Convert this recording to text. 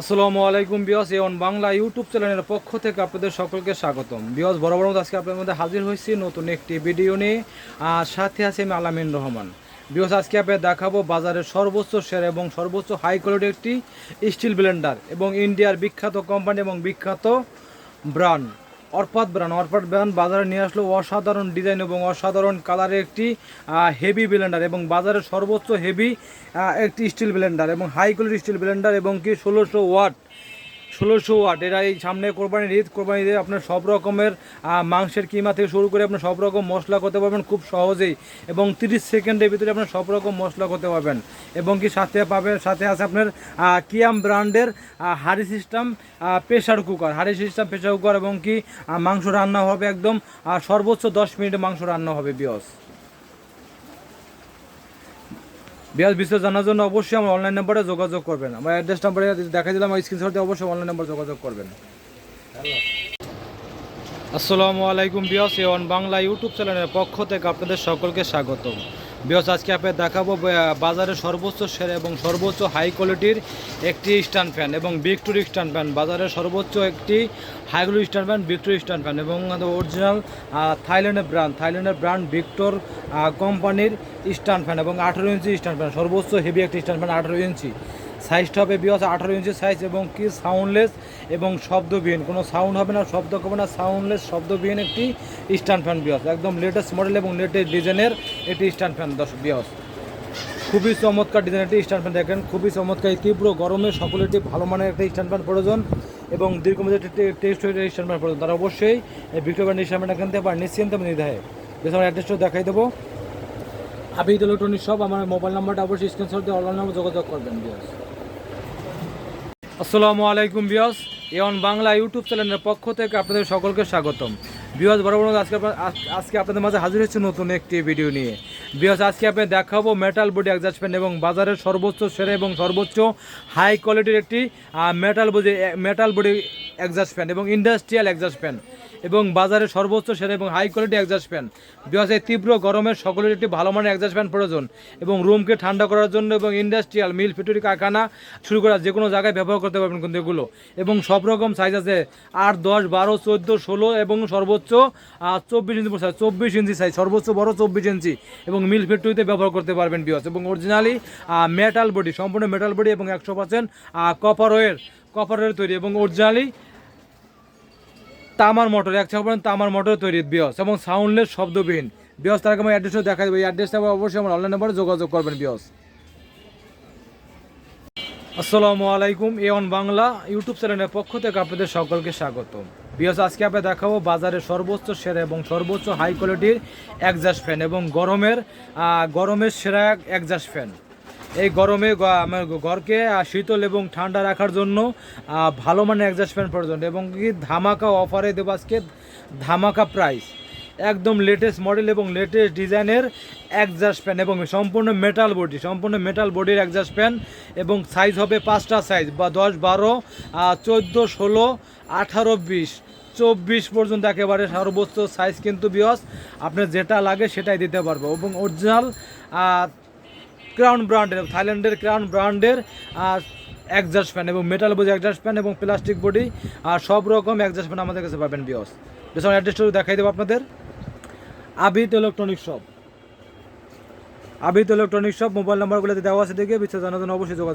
আসসালামু আলাইকুম বিয়স, এ অন বাংলা ইউটিউব চ্যানেলের পক্ষ থেকে আপনাদের সকলকে স্বাগতম। বিয়স, বরাবর মতো আজকে আপনাদের মধ্যে হাজির হয়েছি নতুন একটি ভিডিও নিয়ে, আর সাথে আছে আমি আলামিন রহমান। বিয়স, আজকে আপনাদের দেখাবো বাজারের সর্বোচ্চ শেয়ার এবং সর্বোচ্চ হাই কোয়ালিটি একটি স্টিল ব্লেন্ডার এবং ইন্ডিয়ার বিখ্যাত কোম্পানি এবং বিখ্যাত ব্র্যান্ড অর্পাত ব্র্যান্ড অর্পাত ব্র্যান্ড বাজারে নিয়ে আসলো অসাধারণ ডিজাইন এবং অসাধারণ কালারের একটি হেভি ব্লেন্ডার এবং বাজারের সর্বোচ্চ হেভি একটি স্টিল ব্লেন্ডার এবং হাই কোয়ালিটি স্টিল ব্লেন্ডার এবং কি ষোলোশো ওয়াট। ষোলোশো ওয়াট। এরা এই সামনে কোরবানির ঈদ কোরবানি ঈদে আপনার সব রকমের মাংসের কিমা থেকে শুরু করে আপনার সব রকম মশলা করতে পারবেন খুব সহজেই। এবং তিরিশ সেকেন্ডের ভিতরে আপনার সব রকম মশলা করতে পারবেন। এবং কি সাথে পাবেন সাথে আছে আপনার কিয়াম ব্র্যান্ডের হাড়ি সিস্টেম প্রেশার কুকার। হাড়ি সিস্টেম প্রেশার কুকার এবং কি মাংস রান্না হবে একদম সর্বোচ্চ দশ মিনিটে মাংস রান্না হবে, বিয়স। বিয়াস বিস্তার জানার জন্য অবশ্যই আমার অনলাইন নাম্বারে যোগাযোগ করবেন। আমার অ্যাড্রেস নাম্বারে দেখা দিলাম, আমার স্ক্রিনশট দিয়ে অবশ্যই অনলাইন নাম্বার যোগাযোগ করবেন। আসসালামু আলাইকুম বিয়াস এ অন বাংলা ইউটিউব চ্যানেলের পক্ষ থেকে আপনাদের সকলকে স্বাগতম। বিয়স আজকে আপনার দেখাবো বাজারে সর্বোচ্চ সেরা এবং সর্বোচ্চ হাই কোয়ালিটির একটি স্ট্যান্ড ফ্যান এবং ভিক্টোরি স্ট্যান্ড ফ্যান বাজারের সর্বোচ্চ একটি high quality stand fan victory stand fan এবং অরিজিনাল থাইল্যান্ডের ব্র্যান্ড থাইল্যান্ডের ব্র্যান্ড ভিক্টর কোম্পানির স্ট্যান্ড ফ্যান এবং আঠেরো ইঞ্চি স্ট্যান্ড ফ্যান সর্বোচ্চ হেভি একটি স্ট্যান্ড ফ্যান আঠেরো ইঞ্চি সাইজটা হবে বিয়স আঠারো ইঞ্চি সাইজ এবং কি সাউন্ডলেস এবং শব্দবিহীন। কোনো সাউন্ড হবে না, শব্দ হবে না সাউন্ডলেস শব্দবিহীন একটি স্ট্যান্ড ফ্যান বিয়স। একদম লেটেস্ট মডেল এবং লেটেস্ট ডিজাইনের একটি স্ট্যান্ড ফ্যান দশ বিয়স। খুবই চমৎকার ডিজাইনের একটি স্ট্যান্ড ফ্যান দেখেন, খুবই চমৎকার তীব্র গরমে সকলেরটি ভালো মানের একটা স্ট্যান্ড ফ্যান প্রয়োজন এবং দীর্ঘমেয়াদী টেস্ট হয়ে স্ট্যান্ড ফ্যান প্রয়োজন। তারা অবশ্যই ভিক্টোরিয়া ব্র্যান্ড স্ট্যান্ড ফ্যান কিনতে পারেন, নিশ্চিন্ত নির্ধায় বেশ, আমার অ্যাড্রেসটা দেখাই দেবো। আবিদ ইলেকট্রনিক সব আমার মোবাইল নাম্বারটা অবশ্যই স্ক্রিনশট দিয়ে অনলাইন নাম্বার যোগাযোগ করবেন, বিয়স। আসসালামু আলাইকুম বিয়স এন বাংলা ইউটিউব চ্যানেলের পক্ষ থেকে আপনাদের সকলকে স্বাগতম। বিয়স বরাবর বড় আজকে আজকে আপনাদের মাঝে হাজির হচ্ছে নতুন একটি ভিডিও নিয়ে। বিয়স আজকে আপনি দেখাবো মেটাল বডি অ্যাডজাস্টমেন্ট এবং বাজারের সর্বোচ্চ, সেরা এবং সর্বোচ্চ হাই কোয়ালিটির একটি metal body metal body adjustment এবং ইন্ডাস্ট্রিয়াল অ্যাডজাস্ট ফ্যান এবং বাজারে সর্বোচ্চ সেরা এবং high quality adjust fan because এই তীব্র গরমের সকলের একটি ভালো মানের অ্যাডজাস্ট ফ্যান প্রয়োজন এবং রুমকে ঠান্ডা করার জন্য এবং ইন্ডাস্ট্রিয়াল মিল ফ্যাক্টরি কারখানা শুরু করা যে কোনো জায়গায় ব্যবহার করতে পারবেন কিন্তু এগুলো। এবং সব রকম সাইজ আছে, আট, দশ, বারো, চোদ্দ, ষোলো এবং সর্বোচ্চ চব্বিশ ইঞ্চি সাইজ চব্বিশ ইঞ্চি সাইজ সর্বোচ্চ বড় চব্বিশ ইঞ্চি এবং মিল ফ্যাক্টরিতে ব্যবহার করতে পারবেন বিয়স এবং অরিজিনালি মেটাল বডি সম্পূর্ণ মেটাল বডি এবং একশো percent copper wire copper wire তৈরি। এবং অরিজিনালি তামার মোটর একশো পার্সেন্ট তামার মোটর তৈরি, বিয়স। এবং সাউন্ডলেস শব্দবিহীন। বিয়স, তার আমার অ্যাড্রেসও দেখা দেবে। এই অ্যাড্রেসটা অবশ্যই আমার অনলাইন নাম্বারে যোগাযোগ করবেন, বিয়স। আসসালামু আলাইকুম এ অন বাংলা ইউটিউব চ্যানেলের পক্ষ থেকে আপনাদের সকলকে স্বাগত বিয়স, আজকে আপনি দেখাবো বাজারের সর্বোচ্চ সেরা এবং সর্বোচ্চ হাই কোয়ালিটির একজাস্ট ফ্যান এবং গরমের গরমের সেরা একজাস্ট ফ্যান এই গরমে আমার ঘরকে শীতল এবং ঠান্ডা রাখার জন্য ভালো মানের অ্যাডজাস্ট ফ্যান প্রয়োজন এবং কি ধামাকা অফারে দেবো আজকে ধামাকা প্রাইস একদম লেটেস্ট মডেল এবং লেটেস্ট ডিজাইনের অ্যাডজাস্ট ফ্যান এবং সম্পূর্ণ মেটাল বডি সম্পূর্ণ মেটাল বডির অ্যাডজাস্ট ফ্যান এবং সাইজ হবে পাঁচটা সাইজ বা দশ, বারো চোদ্দ, ষোলো, আঠারো, বিশ। চব্বিশ পর্যন্ত একেবারে সর্বোচ্চ সাইজ কিন্তু বিয়স, আপনার যেটা লাগে সেটাই দিতে পারব এবং অরিজিনাল ক্রাউন ব্র্যান্ডের থাইল্যান্ডের ক্রাউন ব্র্যান্ডের অ্যাডজাস্ট ফ্যান এবং মেটাল বোঝে অ্যাডজাস্ট ফ্যান এবং প্লাস্টিক বডি আর সব রকম অ্যাডজাস্ট ফ্যান আমাদের কাছে পাবেন বিয়স। আমার অ্যাড্রেসটা দেখাই দেবো আপনাদের। Abid electronic shop Abid electronic shop mobile নাম্বারগুলোতে দেওয়া আছে দেখে, বিস্তারিত জানার জন্য অবশ্যই যোগাযোগ